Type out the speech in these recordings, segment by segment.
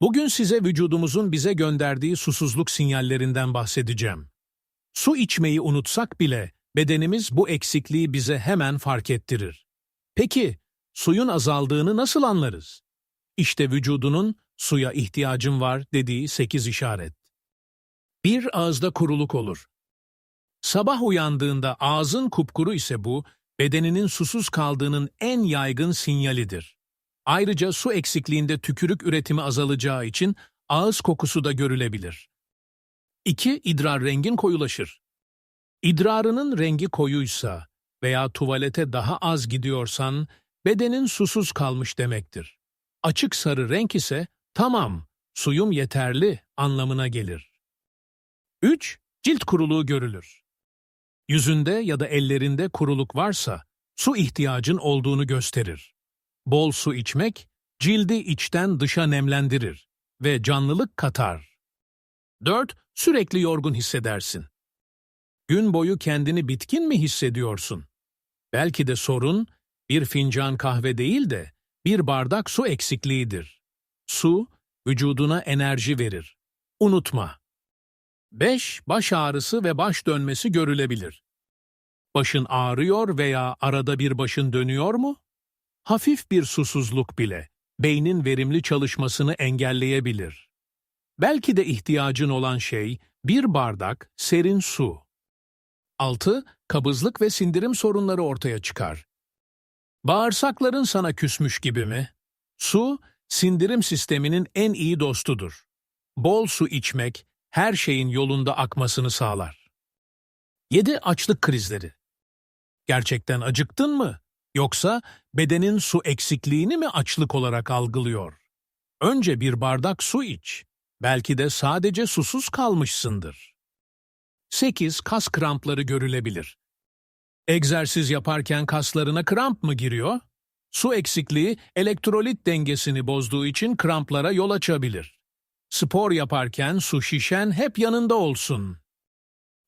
Bugün size vücudumuzun bize gönderdiği susuzluk sinyallerinden bahsedeceğim. Su içmeyi unutsak bile bedenimiz bu eksikliği bize hemen fark ettirir. Peki, suyun azaldığını nasıl anlarız? İşte vücudunun suya ihtiyacım var dediği 8 işaret. Bir ağızda kuruluk olur. Sabah uyandığında ağzın kupkuru ise bu, bedeninin susuz kaldığının en yaygın sinyalidir. Ayrıca su eksikliğinde tükürük üretimi azalacağı için ağız kokusu da görülebilir. 2. İdrar rengin koyulaşır. İdrarının rengi koyuysa veya tuvalete daha az gidiyorsan bedenin susuz kalmış demektir. Açık sarı renk ise tamam, suyum yeterli anlamına gelir. 3. Cilt kuruluğu görülür. Yüzünde ya da ellerinde kuruluk varsa su ihtiyacın olduğunu gösterir. Bol su içmek cildi içten dışa nemlendirir ve canlılık katar. 4. Sürekli yorgun hissedersin. Gün boyu kendini bitkin mi hissediyorsun? Belki de sorun bir fincan kahve değil de bir bardak su eksikliğidir. Su, vücuduna enerji verir. Unutma. 5. Baş ağrısı ve baş dönmesi görülebilir. Başın ağrıyor veya arada bir başın dönüyor mu? Hafif bir susuzluk bile beynin verimli çalışmasını engelleyebilir. Belki de ihtiyacın olan şey bir bardak serin su. 6. Kabızlık ve sindirim sorunları ortaya çıkar. Bağırsakların sana küsmüş gibi mi? Su, sindirim sisteminin en iyi dostudur. Bol su içmek, her şeyin yolunda akmasını sağlar. 7. Açlık krizleri. Gerçekten acıktın mı? Yoksa bedenin su eksikliğini mi açlık olarak algılıyor? Önce bir bardak su iç. Belki de sadece susuz kalmışsındır. 8. Kas krampları görülebilir. Egzersiz yaparken kaslarına kramp mı giriyor? Su eksikliği elektrolit dengesini bozduğu için kramplara yol açabilir. Spor yaparken su şişen hep yanında olsun.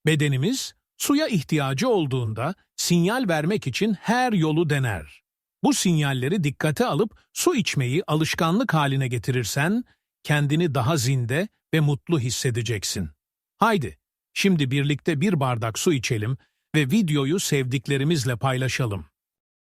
Bedenimiz suya ihtiyacı olduğunda sinyal vermek için her yolu dener. Bu sinyalleri dikkate alıp su içmeyi alışkanlık haline getirirsen kendini daha zinde ve mutlu hissedeceksin. Haydi, şimdi birlikte bir bardak su içelim ve videoyu sevdiklerimizle paylaşalım.